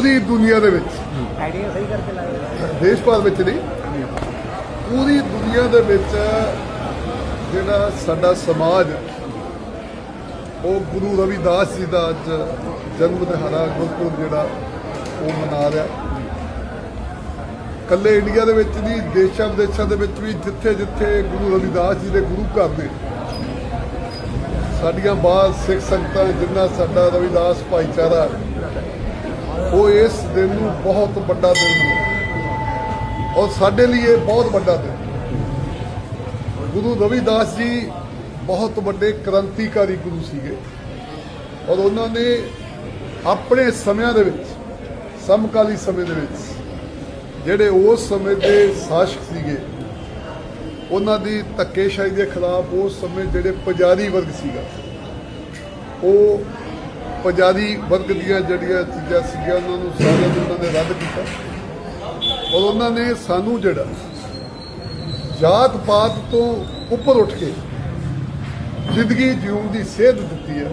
ਪੂਰੀ ਦੁਨੀਆ ਦੇ ਵਿੱਚ। ਆਈਡੀਆ ਸਹੀ ਕਰਕੇ ਲਾਇਆ ਦੇਸ਼ ਭਰ ਵਿੱਚ ਨਹੀਂ। ਪੂਰੀ ਦੁਨੀਆ ਦੇ ਵਿੱਚ ਜਿਹੜਾ ਸਾਡਾ ਸਮਾਜ ਉਹ ਗੁਰੂ ਰਵਿਦਾਸ ਜੀ ਦਾ ਅੱਜ ਜਨਮ ਦਿਹਾੜਾ ਗੁਰਪੁਰਬ ਜਿਹੜਾ ਉਹ ਮਨਾ ਰਿਹਾ। ਕੱਲੇ ਇੰਡੀਆ ਦੇ ਵਿੱਚ ਨਹੀਂ ਦੇਸ਼ਾਂ ਵਿਦੇਸ਼ਾਂ ਦੇ ਵਿੱਚ ਵੀ ਜਿੱਥੇ ਜਿੱਥੇ ਗੁਰੂ ਰਵਿਦਾਸ ਜੀ ਦੇ ਗੁਰੂ ਘਰ ਨੇ। ਸਾਡੀਆਂ ਬਾਦ ਸਿੱਖ ਸੰਗਤਾਂ ਜਿੰਨਾ ਸਾਡਾ ਰਵਿਦਾਸ ਭਾਈਚਾਰਾ ਉਹ ਇਸ ਦਿਨ ਨੂੰ ਬਹੁਤ ਵੱਡਾ ਦਿਨ ਨੂੰ ਔਰ ਸਾਡੇ ਲਈ ਇਹ ਬਹੁਤ ਵੱਡਾ ਦਿਨ ਗੁਰੂ ਰਵਿਦਾਸ ਜੀ ਬਹੁਤ ਵੱਡੇ ਕ੍ਰਾਂਤੀਕਾਰੀ ਗੁਰੂ ਸੀਗੇ। ਔਰ ਉਹਨਾਂ ਨੇ ਆਪਣੇ ਸਮਿਆਂ ਦੇ ਵਿੱਚ, ਸਮਕਾਲੀ ਸਮੇਂ ਦੇ ਵਿੱਚ, ਜਿਹੜੇ ਉਸ ਸਮੇਂ ਦੇ ਸ਼ਾਸਕ ਸੀਗੇ, ਉਹਨਾਂ ਦੀ ਧੱਕੇਸ਼ਾਹੀ ਦੇ ਖਿਲਾਫ ਉਸ ਸਮੇਂ ਜਿਹੜੇ ਪੁਜਾਰੀ ਵਰਗ ਸੀਗਾ, ਉਹ ਪੁਜਾਰੀ ਵਰਗ ਦੀਆਂ ਜਿਹੜੀਆਂ ਚੀਜ਼ਾਂ ਸੀਗੀਆਂ, ਉਹਨਾਂ ਨੂੰ ਸਾਰਿਆਂ ਨੂੰ ਉਹਨਾਂ ਨੇ ਰੱਦ ਕੀਤਾ। ਔਰ ਉਹਨਾਂ ਨੇ ਸਾਨੂੰ ਜਿਹੜਾ ਜਾਤ ਪਾਤ ਤੋਂ ਉੱਪਰ ਉੱਠ ਕੇ ਜ਼ਿੰਦਗੀ ਜਿਉਣ ਦੀ ਸੇਧ ਦਿੱਤੀ ਹੈ,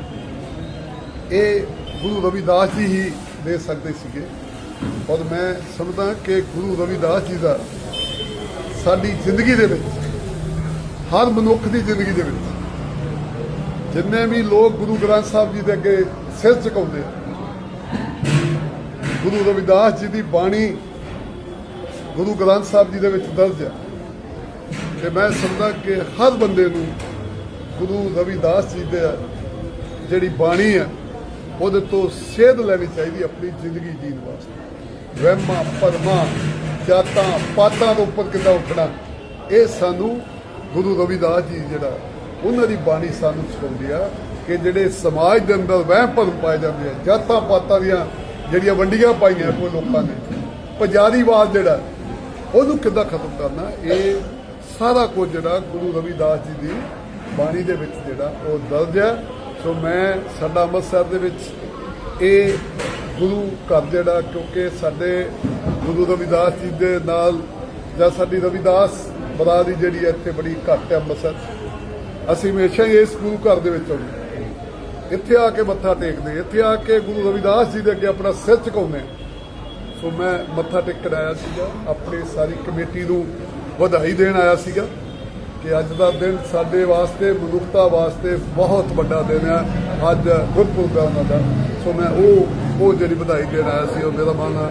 ਇਹ ਗੁਰੂ ਰਵਿਦਾਸ ਜੀ ਹੀ ਦੇ ਸਕਦੇ ਸੀਗੇ। ਔਰ ਮੈਂ ਸਮਝਦਾ ਕਿ ਗੁਰੂ ਰਵਿਦਾਸ ਜੀ ਦਾ ਸਾਡੀ ਜ਼ਿੰਦਗੀ ਦੇ ਵਿੱਚ, ਹਰ ਮਨੁੱਖ ਦੀ ਜ਼ਿੰਦਗੀ ਦੇ ਵਿੱਚ, ਜਿੰਨੇ ਵੀ ਲੋਕ ਗੁਰੂ ਗ੍ਰੰਥ ਸਾਹਿਬ ਜੀ ਦੇ ਅੱਗੇ ਸਿਰ ਝੁਕਾਉਂਦੇ ਆ। ਗੁਰੂ ਰਵਿਦਾਸ ਜੀ ਦੀ ਬਾਣੀ ਗੁਰੂ ਗ੍ਰੰਥ ਸਾਹਿਬ ਜੀ ਦੇ ਵਿੱਚ ਦਰਜ ਹੈ ਤੇ ਮੈਂ ਸਮਝਦਾ ਕਿ ਹਰ ਬੰਦੇ ਨੂੰ ਗੁਰੂ ਰਵਿਦਾਸ ਜੀ ਦੇ ਜਿਹੜੀ ਬਾਣੀ ਹੈ ਉਹਦੇ ਤੋਂ ਸੇਧ ਲੈਣੀ ਚਾਹੀਦੀ ਆਪਣੀ ਜ਼ਿੰਦਗੀ ਜੀਣ ਵਾਸਤੇ। ਵਹਿਮਾਂ ਪਰਮਾ ਜਾਤਾਂ, ਪਾਤਾਂ ਦੇ ਉੱਪਰ ਕਿੱਦਾਂ ਉੱਠਣਾ, ਇਹ ਸਾਨੂੰ ਗੁਰੂ ਰਵਿਦਾਸ ਜੀ ਜਿਹੜਾ, ਉਹਨਾਂ ਦੀ ਬਾਣੀ ਸਾਨੂੰ ਸਿਖਾਉਂਦੀ ਆ। ਕਿ ਜਿਹੜੇ ਸਮਾਜ ਦੇ ਅੰਦਰ ਵਹਿਮ ਭਰਮ ਪਾਏ ਜਾਂਦੇ ਆ, ਜਾਤਾਂ ਪਾਤਾਂ ਦੀਆਂ ਜਿਹੜੀਆਂ ਵੰਡੀਆਂ ਪਾਈਆਂ ਕੋਈ ਲੋਕਾਂ ਨੇ ਪੁਜਾਰੀਵਾਦ ਜਿਹੜਾ, ਉਹਨੂੰ ਕਿੱਦਾਂ ਖਤਮ ਕਰਨਾ? ਇਹ ਸਾਰਾ ਕੁਝ ਜਿਹੜਾ ਗੁਰੂ ਰਵਿਦਾਸ ਜੀ ਦੀ ਬਾਣੀ ਦੇ ਵਿੱਚ ਜਿਹੜਾ ਉਹ ਦਰਜ ਹੈ ਸੋ ਮੈਂ ਸਾਡਾ ਅੰਮ੍ਰਿਤਸਰ ਦੇ ਵਿੱਚ ਇਹ ਗੁਰੂ ਘਰ ਜਿਹੜਾ, ਕਿਉਂਕਿ ਸਾਡੇ ਗੁਰੂ ਰਵਿਦਾਸ ਜੀ ਦੇ ਨਾਲ ਜਾਂ ਸਾਡੀ ਰਵਿਦਾਸ ਬਰਾਦਰੀ ਜਿਹੜੀ ਹੈ ਇੱਥੇ ਬੜੀ ਘੱਟ ਹੈ ਅੰਮ੍ਰਿਤਸਰ। 'ਚ। ਅਸੀਂ ਹਮੇਸ਼ਾ ਹੀ ਇਸ ਗੁਰੂ ਘਰ ਦੇ ਵਿੱਚ ਆਉਂਦੇ ਇੱਥੇ ਆ ਕੇ ਮੱਥਾ ਟੇਕਦੇ ਇੱਥੇ ਆ ਕੇ ਗੁਰੂ ਰਵਿਦਾਸ ਜੀ ਦੇ ਅੱਗੇ ਆਪਣਾ ਸਿਰ ਝੁਕਾਉਂਦੇ। ਸੋ ਮੈਂ ਮੱਥਾ ਟੇਕਣ ਆਇਆ ਸੀਗਾ ਆਪਣੀ ਸਾਰੀ ਕਮੇਟੀ ਨੂੰ ਵਧਾਈ ਦੇਣ ਆਇਆ ਸੀਗਾ ਕਿ ਅੱਜ ਦਾ ਦਿਨ ਸਾਡੇ ਵਾਸਤੇ ਮਨੁੱਖਤਾ ਵਾਸਤੇ ਬਹੁਤ ਵੱਡਾ ਦਿਨ ਹੈ। ਅੱਜ ਗੁਰਪੁਰਬ ਹੈ ਉਹਨਾਂ ਦਾ। ਸੋ ਮੈਂ ਉਹ ਉਹ ਜਿਹੜੀ ਵਧਾਈ ਦੇਣ ਆਇਆ ਸੀ ਉਹ ਮੇਰਾ ਮਨ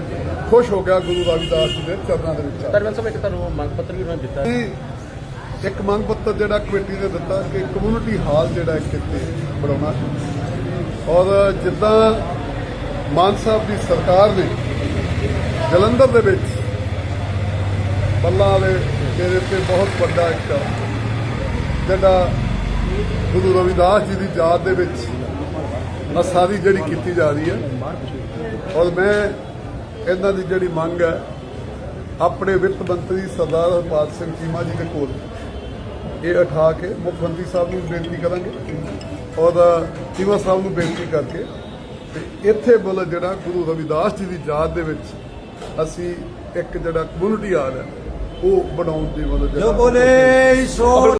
ਖੁਸ਼ ਹੋ ਗਿਆ ਗੁਰੂ ਰਵਿਦਾਸ ਜੀ ਦੇ ਚਰਨਾਂ ਦੇ ਵਿੱਚ ਆ। ਸਾਹਿਬ ਇੱਕ ਤੁਹਾਨੂੰ ਮੰਗ ਪੱਤਰ ਵੀ ਉਹਨਾਂ ਦਿੱਤਾ। ਇੱਕ ਮੰਗ ਪੱਤਰ ਜਿਹੜਾ ਕਮੇਟੀ ਨੇ ਦਿੱਤਾ ਕਿ ਕਮਿਊਨਿਟੀ ਹਾਲ ਜਿਹੜਾ ਇੱਕ ਇੱਥੇ ਬਣਾਉਣਾ ਔਰ ਜਿੱਦਾਂ ਮਾਨ ਸਾਹਿਬ ਦੀ ਸਰਕਾਰ ਨੇ ਜਲੰਧਰ ਦੇ ਵਿੱਚ ਬੱਲਾ ਵਾਲੇ ਡੇਰੇ ਤੇ ਬਹੁਤ ਵੱਡਾ ਇੱਕ ਜਿਹੜਾ ਗੁਰੂ ਰਵਿਦਾਸ ਜੀ ਦੀ ਯਾਦ ਦੇ ਵਿੱਚ ਆ ਸਾਰੀ ਜਿਹੜੀ ਕੀਤੀ ਜਾ ਰਹੀ ਹੈ। ਔਰ ਮੈਂ ਇਹਨਾਂ ਦੀ ਜਿਹੜੀ ਮੰਗ ਹੈ, ਆਪਣੇ ਵਿੱਤ ਮੰਤਰੀ ਸਰਦਾਰ ਹਰਪਾਲ ਸਿੰਘ ਚੀਮਾ ਜੀ ਦੇ ਕੋਲ ਇਹ ਉਠਾ ਕੇ ਮੁੱਖ ਮੰਤਰੀ ਸਾਹਿਬ ਨੂੰ ਬੇਨਤੀ ਕਰਾਂਗੇ ਔਰ ਚੀਮਾ ਸਾਹਿਬ ਨੂੰ ਬੇਨਤੀ ਕਰਕੇ ਤੇ ਇੱਥੇ ਬੋਲ ਜਿਹੜਾ ਗੁਰੂ ਰਵਿਦਾਸ ਜੀ ਦੀ ਯਾਦ ਦੇ ਵਿੱਚ ਅਸੀਂ ਇੱਕ ਜਿਹੜਾ ਕਮਿਊਨਿਟੀ ਹਾਲ ਹੈ ਉਹ ਬਣਾਉਣ ਦੀ ਮਤਲਬ ਜੋ ਬੋਲੇ ਸੋ